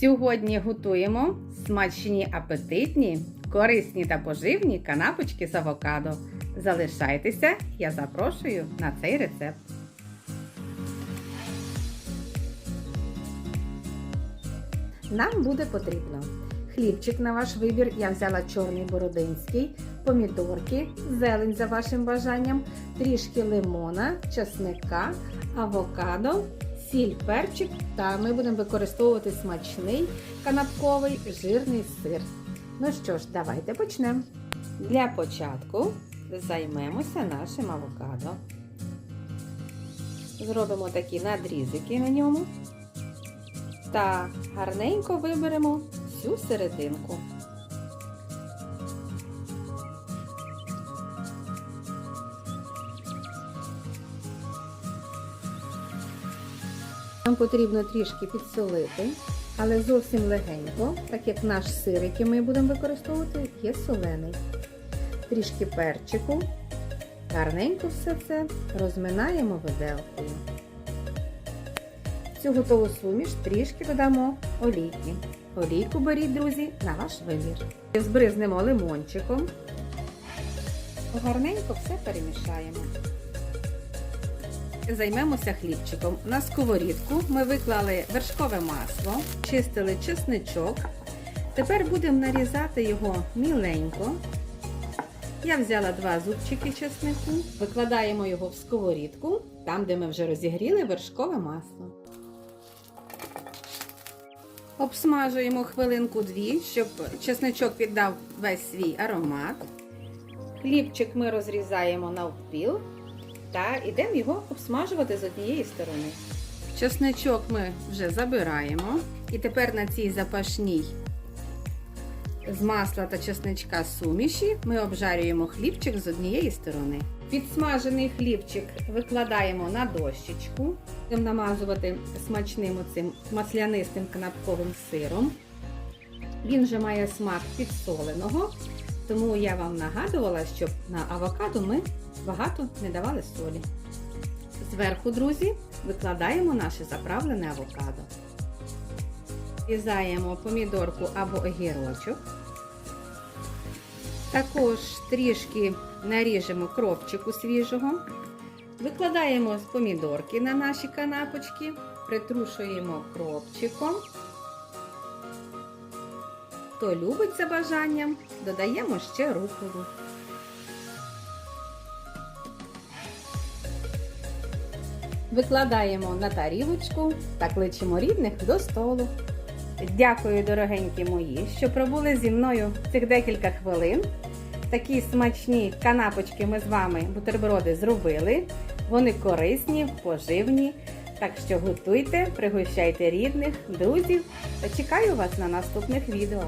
Сьогодні готуємо смачні апетитні, корисні та поживні канапочки з авокадо. Залишайтеся, я запрошую на цей рецепт. Нам буде потрібно хлібчик на ваш вибір. Я взяла чорний бородинський, помідорки, зелень за вашим бажанням, трішки лимона, чесника, авокадо, сіль, перчик та ми будемо використовувати смачний канапковий жирний сир. Ну що ж, давайте почнемо. Для початку займемося нашим авокадо. Зробимо такі надрізики на ньому та гарненько виберемо всю серединку. Нам потрібно трішки підсолити, але зовсім легенько, так як наш сир, який ми будемо використовувати, є солений. Трішки перчику, гарненько все це розминаємо виделкою. Цю готову суміш трішки додамо олійки. Олійку беріть, друзі, на ваш вибір. Збризнемо лимончиком. Гарненько все перемішаємо. Займемося хлібчиком. На сковорідку ми виклали вершкове масло, чистили чесничок. Тепер будемо нарізати його міленько. Я взяла два зубчики чеснику, викладаємо його в сковорідку, там, де ми вже розігріли вершкове масло. Обсмажуємо хвилинку-дві, щоб чесничок піддав весь свій аромат. Хлібчик ми розрізаємо навпіл та йдемо його обсмажувати з однієї сторони. Чесничок ми вже забираємо. І тепер на цій запашній з масла та чесничка суміші ми обжарюємо хлібчик з однієї сторони. Підсмажений хлібчик викладаємо на дощечку. Будемо намазувати смачним оцим маслянистим канапковим сиром. Він вже має смак підсоленого, тому я вам нагадувала, щоб на авокадо ми багато не давали солі. Зверху, друзі, викладаємо наше заправлене авокадо. Різаємо помідорку або огірочок. Також трішки наріжемо кропчику свіжого. Викладаємо помідорки на наші канапочки, притрушуємо кропчиком. Хто любить за бажанням, додаємо ще руколу. Викладаємо на тарілочку та кличемо рідних до столу. Дякую, дорогенькі мої, що пробули зі мною цих декілька хвилин. Такі смачні канапочки ми з вами бутерброди зробили. Вони корисні, поживні. Так що готуйте, пригощайте рідних, друзів та чекаю вас на наступних відео.